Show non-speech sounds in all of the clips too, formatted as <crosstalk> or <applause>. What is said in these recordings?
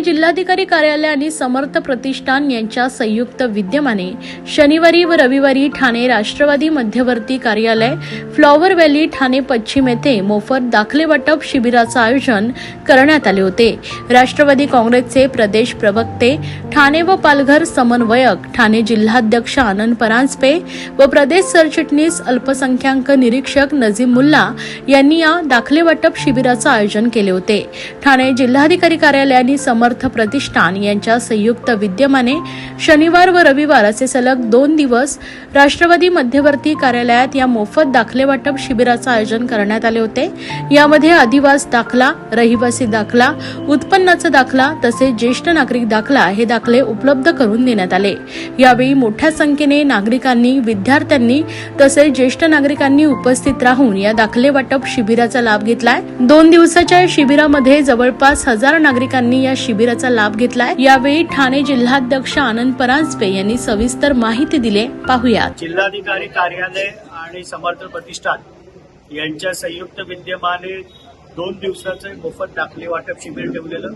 पुणे जिल्हाधिकारी कार्यालय आणि समर्थ प्रतिष्ठान यांच्या संयुक्त विद्यमाने शनिवारी व रविवारी ठाणे राष्ट्रवादी मध्यवर्ती कार्यालय फ्लॉवर व्हॅली ठाणे पश्चिम येथे मोफत दाखले वाटप शिबिराचं आयोजन करण्यात आले होते. राष्ट्रवादी काँग्रेसचे प्रदेश प्रवक्ते ठाणे व पालघर समन्वयक ठाणे जिल्हाध्यक्ष आनंद परांजपे व प्रदेश सरचिटणीस अल्पसंख्याक निरीक्षक नजीम मुल्ला यांनी या दाखले वाटप शिबिराचं आयोजन केले होते. ठाणे जिल्हाधिकारी कार्यालयाने समर्थ समर्थ प्रतिष्ठान यांच्या संयुक्त विद्यमाने शनिवार व रविवार असे सलग दोन दिवस राष्ट्रवादी मध्यवर्ती कार्यालयात या मोफत दाखले वाटप शिबिराचं आयोजन करण्यात आले होते. यामध्ये अधिवास दाखला रहिवासी दाखला उत्पन्नाचा दाखला तसेच ज्येष्ठ नागरिक दाखला हे दाखले उपलब्ध करून देण्यात आले. यावेळी मोठ्या संख्येने नागरिकांनी विद्यार्थ्यांनी तसेच ज्येष्ठ नागरिकांनी उपस्थित राहून या दाखले वाटप शिबिराचा लाभ घेतलाय. दोन दिवसाच्या या शिबिरामध्ये जवळपास हजार नागरिकांनी या शिबिराचा लाभ घेतलाय. यावेळी ठाणे जिल्हाध्यक्ष आनंद परांजपे यांनी सविस्तर माहिती दिली. पाहूया जिल्हाधिकारी कार्यालय आणि समर्थ प्रतिष्ठान यांच्या संयुक्त विद्यमाने दोन दिवसाचे मोफत दाखले वाटप शिबिर ठेवलेलं.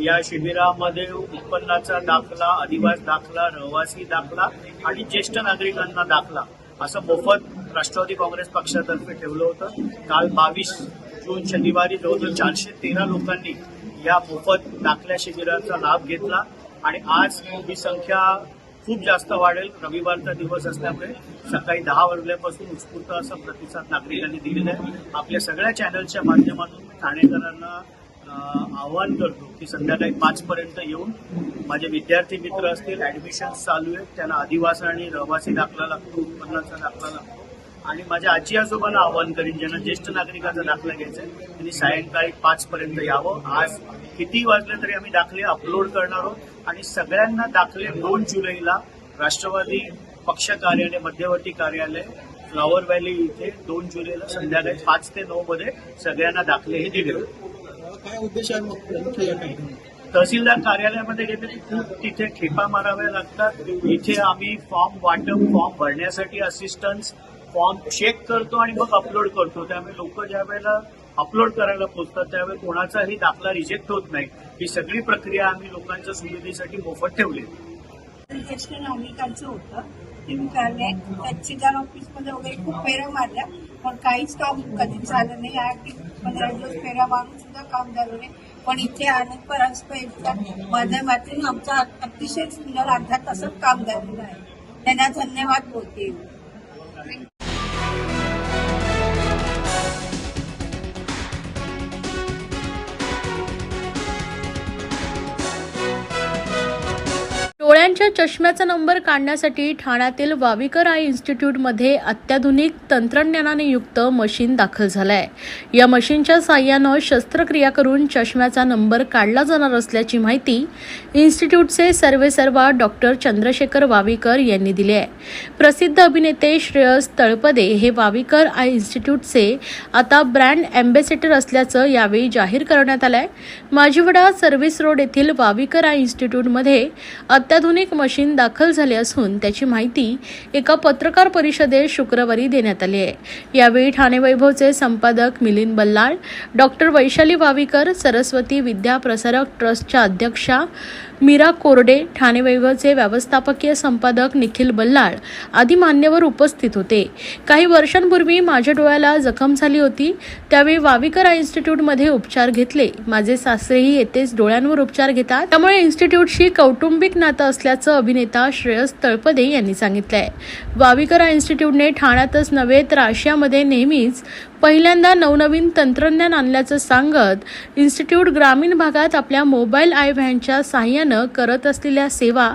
या शिबिरामध्ये उत्पन्नाचा दाखला अधिवास दाखला रहिवासी दाखला आणि ज्येष्ठ नागरिकांना दाखला असं मोफत राष्ट्रवादी काँग्रेस पक्षातर्फे ठेवलं होतं. काल बावीस जून शनिवारी जवळजवळ चारशे तेरा लोकांनी या मोफत दाखल्या शिबिराचा लाभ घेतला आणि आज ही संख्या खूप जास्त वाढेल. रविवारचा दिवस असल्यामुळे सकाळी दहा वाजल्यापासून उत्स्फूर्त असा प्रतिसाद नागरिकांनी दिलेला आहे. आपल्या सगळ्या चॅनलच्या माध्यमातून ठाणेकरांना आवाहन करतो की संध्याकाळी पाच पर्यंत येऊन माझे विद्यार्थी मित्र असतील ऍडमिशन चालू आहेत त्यांना अधिवास आणि रहिवासी दाखला लागतो उत्पन्नाचा दाखला लागतो. आणि माझ्या आजी आजोबांना आवाहन करीन ज्यांना ज्येष्ठ नागरिकाचा दाखला घ्यायचा आहे त्यांनी सायंकाळी पाच पर्यंत यावं. आज किती वाजले तरी आम्ही दाखले अपलोड करणार आहोत. आणि सगळ्यांना दाखले दोन जुलैला राष्ट्रवादी पक्ष कार्यालय मध्यवर्ती कार्यालय फ्लॉवर व्हॅली इथे दोन जुलैला संध्याकाळी पाच ते नऊ मध्ये सगळ्यांना दाखले हे दिले. काय उद्देश तहसीलदार कार्यालयामध्ये गेले की खूप तिथे खेपा माराव्या लागतात. इथे आम्ही फॉर्म वाटप फॉर्म भरण्यासाठी असिस्टन्स फॉर्म चेक करतो आणि मग अपलोड करतो. त्यामुळे लोक ज्या वेळेला अपलोड करायला पोचतात त्यावेळी कोणाचाही दाखला रिजेक्ट होत नाही. ही सगळी प्रक्रिया आम्ही लोकांच्या सुविधेसाठी मोफत ठेवली. ज्येष्ठ नागरिकांचं होतं. ते मी काढले तहसीलदार ऑफिसमध्ये वगैरे खूप फेऱ्या मारल्या पण काहीच काम कधी झालं नाही. या पंधरा दिवस फेऱ्या मारून सुद्धा काम झालं नाही. पण इथे आनंद परस्पर माध्यमातून आमचा अतिशय सुंदर अर्धा तासात काम झालेलं आहे. त्यांना धन्यवाद बोलते. डोळ्यांच्या चष्म्याचा नंबर काढण्यासाठी ठाण्यातील वाविकर आय इन्स्टिट्यूटमध्ये अत्याधुनिक तंत्रज्ञानाने युक्त मशीन दाखल झालंय. या मशीनच्या साह्यानं शस्त्रक्रिया करून चष्म्याचा नंबर काढला जाणार असल्याची माहिती इन्स्टिट्यूटचे सर्वेसर्वा डॉक्टर चंद्रशेखर वाविकर यांनी दिली आहे. प्रसिद्ध अभिनेते श्रेयस तळपदे हे वाविकर आय इन्स्टिट्यूटचे आता ब्रँड अँबॅसेडर असल्याचं यावेळी जाहीर करण्यात आलंय. माजीवडा सर्व्हिस रोड येथील वाविकर आय इन्स्टिट्यूटमध्ये अत्याधुनिक मशीन दाखल झाले असून त्याची माहिती एका पत्रकार परिषदेत शुक्रवारी देण्यात आली आहे. यावेळी ठाणे वैभवचे संपादक मिलिंद बल्लाळ डॉक्टर वैशाली वावीकर सरस्वती विद्या प्रसारक ट्रस्टच्या अध्यक्षा मीरा कोरडे ठाणे वैभवचे व्यवस्थापकीय संपादक निखिल बल्लाळ आदी मान्यवर उपस्थित होते. काही वर्षांपूर्वी माझ्या डोळ्याला जखम झाली होती. त्यावेळी वाविकर आय इन्स्टिट्यूटमध्ये उपचार घेतले. माझे सासरेही येथेच डोळ्यांवर उपचार घेतात. त्यामुळे इन्स्टिट्यूटशी कौटुंबिक नातं असल्याचं अभिनेता श्रेयस तळपदे यांनी सांगितलंय. वाविकर आय इन्स्टिट्यूटने ठाण्यातच नव्हे तर आशियामध्ये नेहमीच पहिल्यांदा नवनवीन तंत्रज्ञान आणल्याचं सांगत इन्स्टिट्यूट ग्रामीण भागात आपल्या मोबाईल आय व्हॅनच्या सहाय्यानं करत असलेल्या सेवा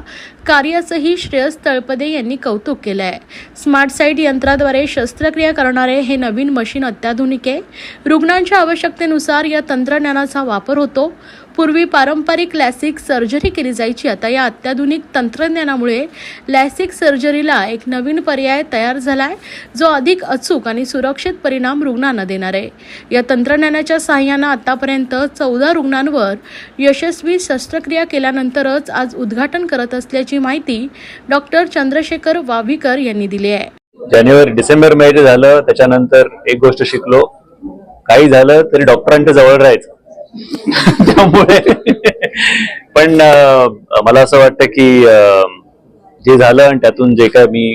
कार्याचंही श्रेयस तळपदे यांनी कौतुक केलं आहे स्मार्ट साईट यंत्राद्वारे शस्त्रक्रिया करणारे हे नवीन मशीन अत्याधुनिक आहे. रुग्णांच्या आवश्यकतेनुसार या तंत्रज्ञानाचा वापर होतो. पूर्वी पारंपरिक लॅसिक सर्जरी केली जायची. आता या अत्याधुनिक तंत्रज्ञानामुळे लॅसिक सर्जरीला एक नवीन पर्याय तयार झालाय जो अधिक अचूक आणि सुरक्षित परिणाम रुग्णांना देणार आहे. या तंत्रज्ञानाच्या सहाय्यानं आतापर्यंत चौदा रुग्णांवर यशस्वी शस्त्रक्रिया केल्यानंतरच आज उद्घाटन करत असल्याची माहिती डॉक्टर चंद्रशेखर वावीकर यांनी दिली आहे. जानेवारी डिसेंबर महिने झालं त्याच्यानंतर एक गोष्ट शिकलो. काही झालं तरी डॉक्टरांच्या जवळ राहायचं. <laughs> त्यामुळे. पण मला असं वाटतं की जे झालं आणि त्यातून जे काय मी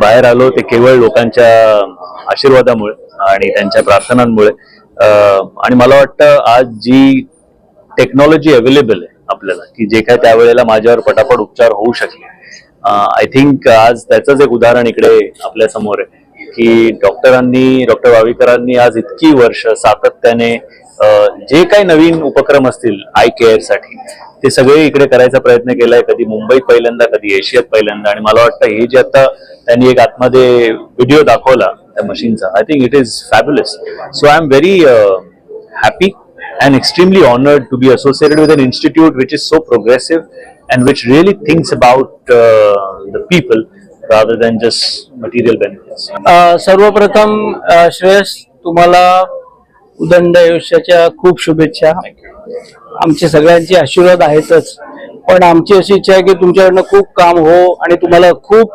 बाहेर आलो ते केवळ लोकांच्या आशीर्वादामुळे आणि त्यांच्या प्रार्थनांमुळे. आणि मला वाटतं आज जी टेक्नॉलॉजी अवेलेबल आहे आपल्याला की जे काय त्यावेळेला माझ्यावर पटापट उपचार होऊ शकले. आय थिंक आज त्याचंच एक उदाहरण इकडे आपल्यासमोर आहे. की डॉक्टरांनी डॉक्टर वावीकरांनी आज इतकी वर्ष सातत्याने जे काही नवीन उपक्रम असतील आय केअरसाठी ते सगळे इकडे करायचा प्रयत्न केलाय. कधी मुंबईत पहिल्यांदा कधी एशियात पहिल्यांदा. आणि मला वाटतं हे जे आता त्यांनी एक आतमध्ये व्हिडिओ दाखवला त्या मशीनचा I think it is fabulous so I am very happy and extremely honored to be associated with an institute which is so progressive and which really thinks about uh, the people. Rather than just material benefits. अ, सर्वप्रथम अ, श्रेयस तुम्हाला उदंड आयुष्याच्या खूप शुभेच्छा. आमचे सगळ्यांचे आशीर्वाद आहेतच. पण आमची अशी इच्छा आहे की तुमच्याकडनं खूप काम हो आणि तुम्हाला खूप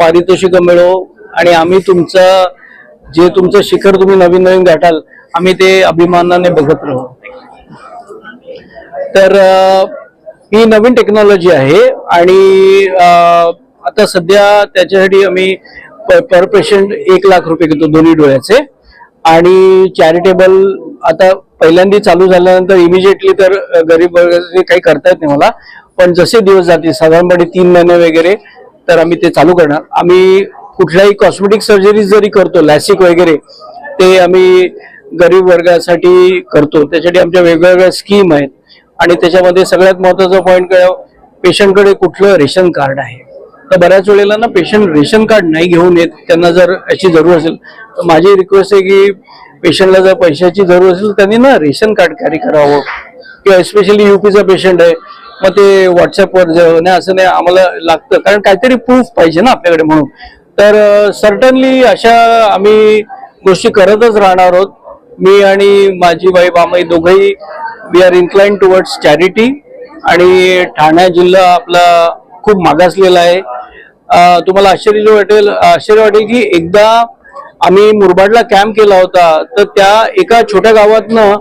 पारितोषिक मिळो. आणि आम्ही तुमचं जे तुमचं शिखर तुम्ही नवीन नवीन गाठाल आम्ही ते अभिमानाने बघत राहू. तर अ, ही नवीन टेक्नॉलॉजी आहे आणि अ, आता सध्या त्याच्यासाठी आम्ही पर पेशंट एक लाख रुपये घेतो दोन्ही डोळ्याचे. आणि चॅरिटेबल आता पहिल्यांदा चालू झाल्यानंतर इमिजिएटली तर गरीब वर्गाचे काही करता येत नाही मला. पण जसे दिवस जातील साधारणपणे तीन महिने वगैरे तर आम्ही ते चालू करणार. आम्ही कुठल्याही कॉस्मेटिक सर्जरी जरी करतो लॅसिक वगैरे ते आम्ही गरीब वर्गासाठी करतो. त्यासाठी आमच्या वेगवेगळ्या स्कीम आहेत. आणि त्याच्यामध्ये सगळ्यात महत्त्वाचा पॉईंट काय पेशंटकडे कुठलं रेशन कार्ड आहे? तर बऱ्याच वेळेला ना पेशंट रेशन कार्ड नाही घेऊन येत. त्यांना जर याची जरूर असेल तर माझी रिक्वेस्ट आहे की पेशंटला जर पैशाची जरूर असेल त्यांनी ना रेशन कार्ड कॅरी करावं. किंवा एस्पेशली युपीचा पेशंट आहे मग ते व्हॉट्सअपवर नाही असं नाही आम्हाला लागतं. कारण काहीतरी प्रूफ पाहिजे ना आपल्याकडे म्हणून. तर सर्टनली अशा आम्ही गोष्टी करतच राहणार आहोत. मी आणि माझी वाईफ आम्ही दोघंही we are incline towards charity आणि ठाणे जिल्हा आपला खूप मागासलेला आहे. तुम्हाला आश्चर्य वाटेल आश्चर्य वाटेल की एकदा आम्ही मुरबाडला कॅम्प केला होता. तर त्या एका छोट्या गावातनं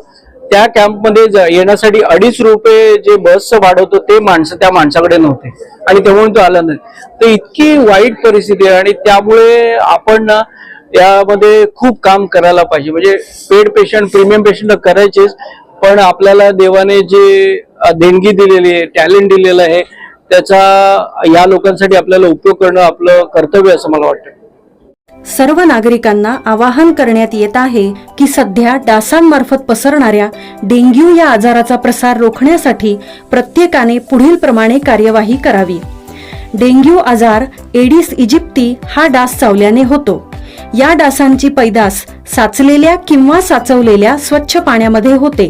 त्या कॅम्पमध्ये येण्यासाठी अडीच रुपये जे बसचं भाडं होतं ते माणसं त्या माणसाकडे नव्हते. आणि तेव्हा तो आला नाही. तर इतकी वाईट परिस्थिती आहे आणि त्यामुळे आपण ना यामध्ये खूप काम करायला पाहिजे. म्हणजे पेड पेशंट प्रीमियम पेशंट करायचेच पण आपल्याला देवाने जे देणगी दिलेली आहे टॅलेंट दिलेलं आहे त्याचा या लोकांसाठी आपल्याला उपयोग करणं आपलं कर्तव्य असं मला वाटतं. सर्व नागरिकांना आवाहन करण्यात येत आहे की सध्या डासांमार्फत पसरणाऱ्या डेंग्यू या आजाराचा प्रसार रोखण्यासाठी प्रत्येकाने पुढील प्रमाणे कार्यवाही करावी. डेंग्यू आजार एडिस इजिप्ती हा डास चावल्याने होतो. या डासांची पैदास साचलेल्या किंवा साचवलेल्या स्वच्छ पाण्यामध्ये होते.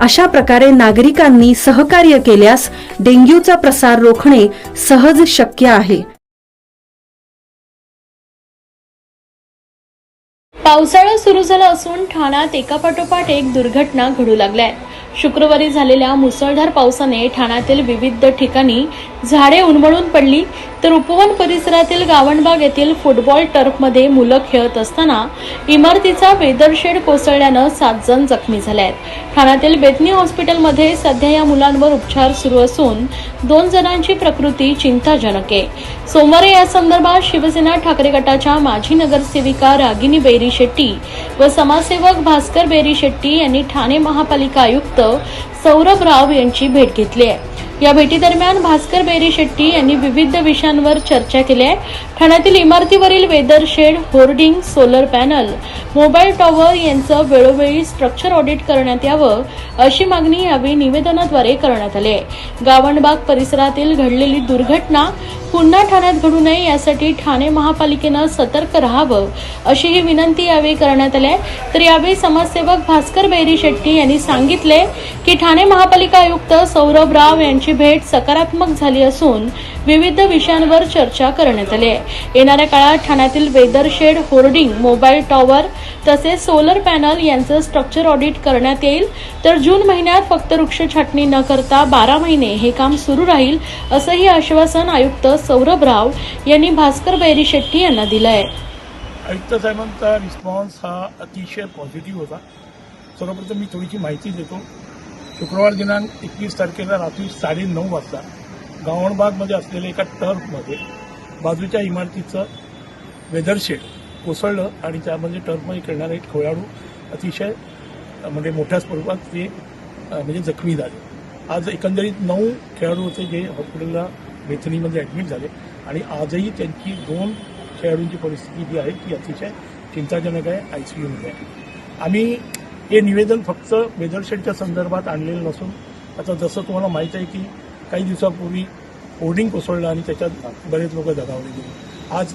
अशा प्रकारे नागरिकांनी सहकार्य केल्यास डेंग्यूचा प्रसार रोखणे सहज शक्य आहे. पावसाळा सुरू झाला असून ठाण्यात एकापाठोपाठ एक दुर्घटना घडू लागल्या. शुक्रवारी झालेल्या मुसळधार पावसाने ठाण्यातील विविध ठिकाणी झाडे उन्मळून पडली. तर उपवन परिसरातील गावणबाग येथील फुटबॉल टर्फमध्ये मुलं खेळत असताना इमारतीचा वेदरशेड कोसळल्यानं सात जण जखमी झाले आहेत ठाण्यातील बेतनी हॉस्पिटलमध्ये सध्या या मुलांवर उपचार सुरू असून दोन जणांची प्रकृती चिंताजनक आहे. सोमवारी या संदर्भात शिवसेना ठाकरे गटाच्या माजी नगरसेविका रागिनी बेरी शेट्टी व समाजसेवक भास्कर बेरी शेट्टी यांनी ठाणे महापालिका आयुक्त So. सौरभ राव यांची भेट घेतली आहे. या भेटीदरम्यान भास्कर बेरी शेट्टी यांनी विविध विषयांवर चर्चा केली आहे. ठाण्यातील इमारतीवरील weather shed hoarding solar panel mobile tower यांचं वेळोवेळी स्ट्रक्चर ऑडिट करण्यात यावं अशी मागणी यावेळी निवेदनाद्वारे करण्यात आली आहे. गावणबाग परिसरातील घडलेली दुर्घटना पुन्हा ठाण्यात घडू नये यासाठी ठाणे महापालिकेनं सतर्क राहावं अशी ही विनंती यावेळी करण्यात आली आहे. तर यावेळी समाजसेवक भास्कर बेरी शेट्टी यांनी सांगितले की ठाणे महापालिका आयुक्त सौरभ राव यांची भेट सकारात्मक झाली असून विविध विषयांवर चर्चा करण्यात आली आहे. येणाऱ्या काळात ठाण्यातील weather shed hoarding mobile tower तसेच सोलर पॅनल यांचं स्ट्रक्चर ऑडिट करण्यात येईल. तर जून महिन्यात फक्त वृक्ष छाटणी न करता बारा महिने हे काम सुरू राहील असंही आश्वासन आयुक्त सौरभ राव यांनी भास्कर बैरी शेट्टी यांना दिलं आहे आयुक्त साहेबांचा रिस्पॉन्स हा अतिशय पॉझिटिव्ह होता. सर्वप्रथम मी थोडीशी माहिती देतो. शुक्रवार दिनांक एकवीस तारखेला रात्री साडेनऊ वाजता गावणबागमध्ये असलेल्या एका टर्फमध्ये बाजूच्या इमारतीचं वेदरशेड कोसळलं आणि त्यामध्ये टर्फमध्ये खेळणारे एक खेळाडू अतिशय म्हणजे मोठ्या स्वरूपात ते म्हणजे जखमी झाले. आज एकंदरीत नऊ खेळाडू होते जे हॉस्पिटलला वेथनीमध्ये ॲडमिट झाले आणि आजही त्यांची दोन खेळाडूंची परिस्थिती जी आहे ती अतिशय चिंताजनक आहे आय सी यूमध्ये आहे. आम्ही हे निवेदन फक्त वेदरशेडच्या संदर्भात आणलेलं नसून आता जसं तुम्हाला माहीत आहे की काही दिवसापूर्वी होर्डिंग कोसळलं आणि त्याच्यात बरेच लोक दगावले गेले. आज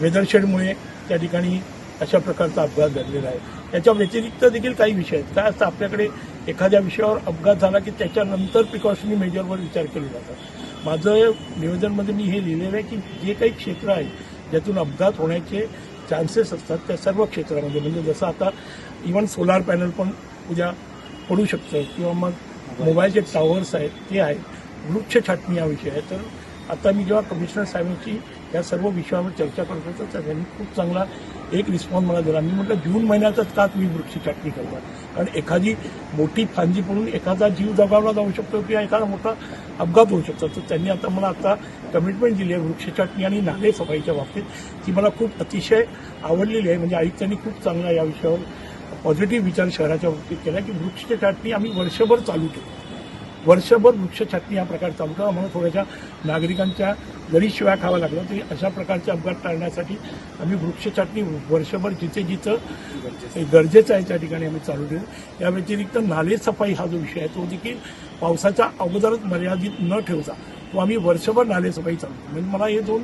वेदरशेडमुळे त्या ठिकाणी अशा प्रकारचा अपघात घडलेला आहे. याच्या व्यतिरिक्त देखील काही विषय आहेत. काय असतं आपल्याकडे एखाद्या विषयावर अपघात झाला की त्याच्यानंतर प्रिकॉशनरी मेजरवर विचार केले जातात माझं निवेदनमध्ये मी हे लिहिलेलं आहे की जे काही क्षेत्र आहे ज्यातून अपघात होण्याचे चान्सेस असतात त्या सर्व क्षेत्रामध्ये. म्हणजे जसं आता इवन सोलार पॅनल पण उद्या पडू शकतं किंवा मग मोबाईलचे टावर्स आहेत ते आहेत वृक्ष छाटणी हा विषय आहे तर आता मी जेव्हा कमिशनर साहेबांची या सर्व विषयावर चर्चा करत होतो तर त्यांनी खूप चांगला एक रिस्पॉन्स मला दिला. मी म्हटलं जून महिन्यातच का तुम्ही वृक्ष छाटणी करणार कारण एखादी मोठी फांजी पडून एखादा जीव जगावला जाऊ शकतो किंवा एखादा मोठा अपघात होऊ शकतो. तर त्यांनी आता मला आता कमिटमेंट दिली आहे वृक्ष छाटणी आणि नाले सफाईच्या बाबतीत. ती मला खूप अतिशय आवडलेली आहे. म्हणजे आयुक्तांनी खूप चांगला या विषयावर पॉझिटिव्ह विचार शहराच्या बाबतीत केला की वृक्ष छाटणी आम्ही वर्षभर चालू ठेवू. वर्षभर वृक्ष छाटणी हा प्रकार चालू ठेवा. म्हणून थोड्याशा नागरिकांच्या जरी शिव्या खावा लागला तरी अशा प्रकारचे अपघात टाळण्यासाठी आम्ही वृक्ष छाटणी वर्षभर जिथे जिथं गरजेचं आहे त्या ठिकाणी आम्ही चालू ठेवू. या व्यतिरिक्त नाले सफाई हा जो विषय आहे तो देखील पावसाच्या अगोदरच मर्यादित न ठेवता तो आम्ही वर्षभर नाले सफाई चालू म्हणजे मला हे दोन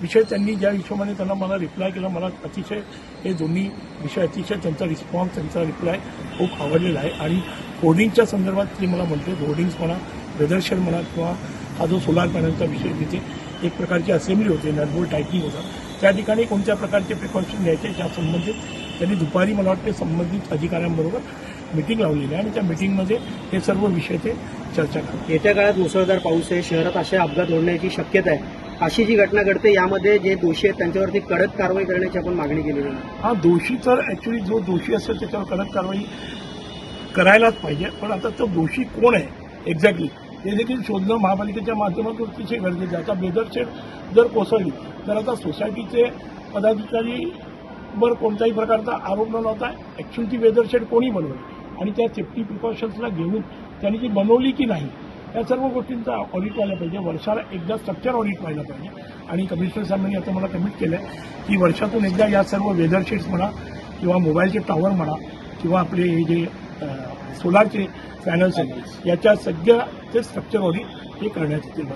विषय त्यांनी ज्या हिशोबाने त्यांना मला रिप्लाय केला मला अतिशय हे दोन्ही विषय अतिशय त्यांचा रिस्पॉन्स त्यांचा रिप्लाय खूप आवडलेला आहे. आणि होर्डिंगच्या संदर्भात ते मला म्हणते होर्डिंग्स म्हणा वेदरशेड म्हणा किंवा हा जो सोलार पॅनलचा विषय तिथे एक प्रकारची असेंब्ली होते नटबोल टायपिंग होता. त्या ठिकाणी कोणत्या प्रकारचे प्रिकॉशन घ्यायचे त्या संबंधित त्यांनी दुपारी मला वाटते संबंधित अधिकाऱ्यांबरोबर मिटिंग लावलेली आहे आणि त्या मिटिंगमध्ये हे सर्व विषय ते चर्चा करतात. येत्या काळात मुसळधार पाऊस आहे शहरात असे अपघात होण्याची शक्यता आहे. अशी जी घटना घडते यामध्ये जे दोषी आहेत त्यांच्यावरती कडक कारवाई करण्याची आपण मागणी केलेली आहे. हा दोषी तर ऍक्च्युली जो दोषी असेल त्याच्यावर कडक कारवाई करायलाच पाहिजे. पण आता तो दोषी कोण आहे? एक्झॅक्टली हे देखील शोधणं महापालिकेच्या माध्यमातून अतिशय गरजेचं आहे. आता बेदरशेड जर कोसळली तर आता सोसायटीचे पदाधिकारी वर कोणत्याही प्रकारचा आरोप न लावता ॲक्च्युली ती वेदरशेड कोणी बनवली? आणि त्या सेफ्टी प्रिकॉशन्सला घेऊन त्यांनी ती बनवली की नाही? या सर्व गोष्टींचा ऑडिट व्हायला पाहिजे. वर्षाला एकदा स्ट्रक्चर ऑडिट व्हायला पाहिजे. आणि कमिशनर साहेबांनी आता मला कमिट केलं आहे की वर्षातून एकदा या सर्व वेदर शीट्स म्हणा किंवा मोबाईलचे टॉवर म्हणा किंवा आपले हे जे सोलारचे पॅनल्स आहेत याच्या सगळ्या ते स्ट्रक्चर ऑडिट हे करण्यात येतील.